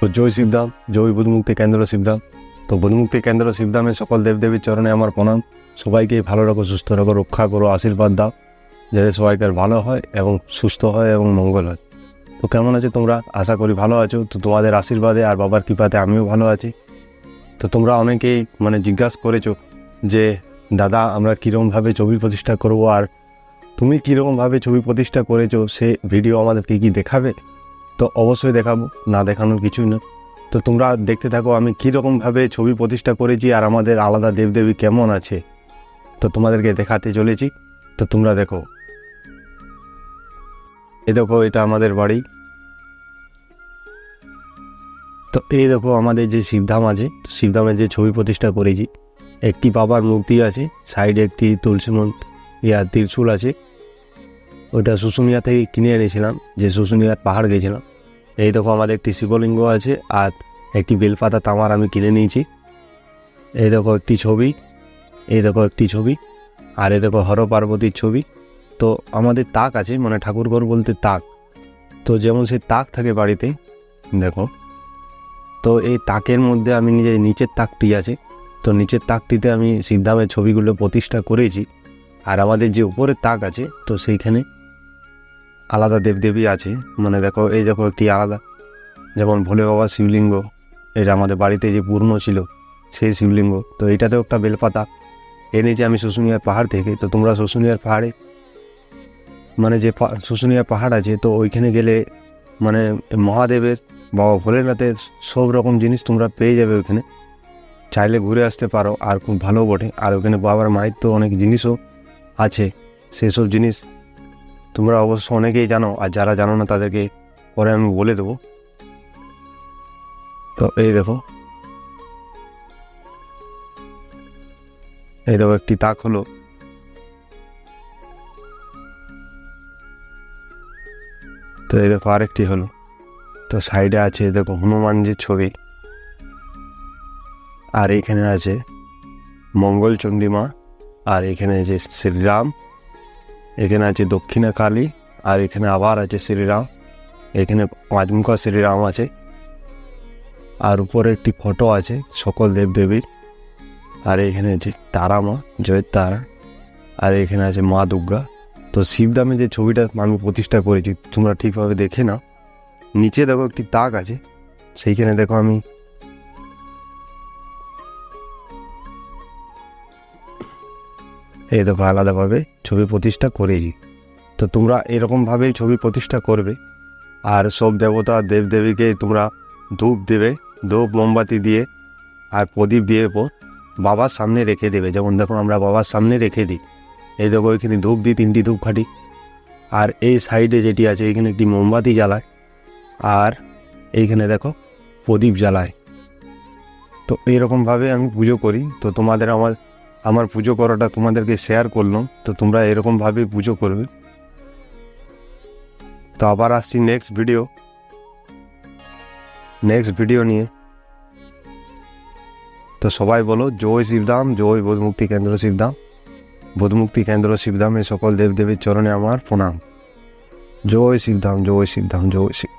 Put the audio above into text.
তো জয় শিবধাম জয় বুধমুক্তি কেন্দ্র শিবধাম তো বুধমুক্তি কেন্দ্র শিবধামে সকল দেবদেবীর চরণে আমার প্রণাম। সবাইকে ভালো রাখো, সুস্থ রাখো, রক্ষা করো, আশীর্বাদ দাও, যাতে সবাইকার ভালো হয় এবং সুস্থ হয় এবং মঙ্গল হয়। তো কেমন আছো তোমরা? আশা করি ভালো আছো। তো তোমাদের আশীর্বাদে আর বাবার কৃপাতে আমিও ভালো আছি। তো তোমরা অনেকেই মানে জিজ্ঞাসা করেছ যে, দাদা, আমরা কীরকমভাবে ছবি প্রতিষ্ঠা করব? আর তুমি কীরকমভাবে ছবি প্রতিষ্ঠা করেছ? সে ভিডিও আমাদেরকে কি দেখাবে? তো অবশ্যই দেখাবো, না দেখানোর কিছুই না। তো তোমরা দেখতে থাকো, আমি কীরকমভাবে ছবি প্রতিষ্ঠা করেছি আর আমাদের আলাদা দেবদেবী কেমন আছে। তো তোমাদেরকে দেখাতে চলেছি, তো তোমরা দেখো। এ দেখো, এটা আমাদের বাড়ি। তো এই দেখো, আমাদের যে শিবধাম আছে, তো শিবধামের যে ছবি প্রতিষ্ঠা করেছি, একটি বাবার মূর্তি আছে, সাইডে একটি তুলসী মন, ইয়া ত্রিশূল আছে। ওটা শুশুনিয়া থেকে কিনে এনেছিলাম, যে শুশুনিয়ার পাহাড় গেছিলাম। এই দেখো আমাদের একটি শিবলিঙ্গ আছে আর একটি বেলপাতা তামার আমি কিনে নিয়েছি। এই দেখো একটি ছবি, এই দেখো একটি ছবি, আর এই দেখো হর পার্বতীর ছবি। তো আমাদের তাক আছে মানে ঠাকুরঘর বলতে তাক। তো যেমন সেই তাক থাকে বাড়িতে, দেখো। তো এই তাকের মধ্যে আমি নিজে, নিচের তাকটি আছে। তো নিচের তাকটিতে আমি সিদ্ধামের ছবিগুলো প্রতিষ্ঠা করেছি। আর আমাদের যে উপরের তাক আছে, তো সেইখানে আলাদা দেবদেবী আছে। মানে দেখো, এই দেখো একটি আলাদা। যেমন ভোলে বাবা শিবলিঙ্গ, এটা আমাদের বাড়িতে যে পূর্ণ ছিল, সেই শিবলিঙ্গ। তো এটাতেও একটা বেলপাতা। এনেছি আমি শুশুনিয়ার পাহাড় থেকে তো তোমরা শুশুনিয়ার পাহাড়ে মানে যে শুশুনিয়া পাহাড় আছে, তো ওইখানে গেলে মানে মহাদেবের বাবা ভোলেনাথের সব রকম জিনিস তোমরা পেয়ে যাবে ওইখানে। চাইলে ঘুরে আসতে পারো, আর খুব ভালো বটে। আর ওখানে বাবার মায়ের তো অনেক জিনিসও আছে, সেসব জিনিস তোমরা অবশ্য অনেকেই জানো, আর যারা জানো না তাদেরকে পরে আমি বলে দেবো। তো এই দেখো। এই দেখো, একটি তাক হলো। তো এই দেখো, আরেকটি হলো। তো সাইডে আছে দেখো, হনুমানজির ছবি। আর এখানে আছে মঙ্গল চণ্ডীমা আর এখানে আছে শ্রীরাম। এখানে আছে দক্ষিণা কালী, আর এখানে আবার আছে শ্রীরাম। এখানে পাঁচমুখা শ্রীরাম আছে। আর উপরে একটি ফটো আছে সকল দেবদেবীর। আর এখানে আছে তারা মা জয়ের তারা। আর এখানে আছে মা দুর্গা। তো শিবদামে যে ছবিটা আমি প্রতিষ্ঠা করেছি, তোমরা ঠিকভাবে দেখে নাও। নিচে দেখো একটি তাক আছে। সেইখানে দেখো আমি এই দেখো আলাদাভাবে ছবি প্রতিষ্ঠা করেছি তো তোমরা এরকমভাবেই ছবি প্রতিষ্ঠা করবে। আর সব দেবতা দেবদেবীকে তোমরা ধূপ দেবে, ধূপ, মোমবাতি দিয়ে, আর প্রদীপ দিয়ে পর বাবার সামনে রেখে দেবে। যেমন দেখো আমরা বাবার সামনে রেখে দিই। এই দেখো এখানে ধূপ দিই, তিনটি ধূপকাঠি আর এই সাইডে যেটি আছে, এখানে একটি মোমবাতি জ্বালায়। আর এইখানে দেখো প্রদীপ জ্বালায়। তো এইরকমভাবে আমি পুজো করি। তো তোমাদের আমার আমার পুজো করাটা তোমাদেরকে শেয়ার করলাম, তো তোমরা এরকমভাবেই পুজো করবে। তো আবার আসছি নেক্সট ভিডিও নেক্সট ভিডিও নিয়ে। তো সবাই বলো, জয় শিবধাম জয় বোধমুক্তি কেন্দ্র শিবধাম বোধমুক্তি কেন্দ্র শিবধামে সকল দেবদেবীর চরণে আমার প্রণাম। জয় শিবধাম জয় শিবধাম জয় শিব।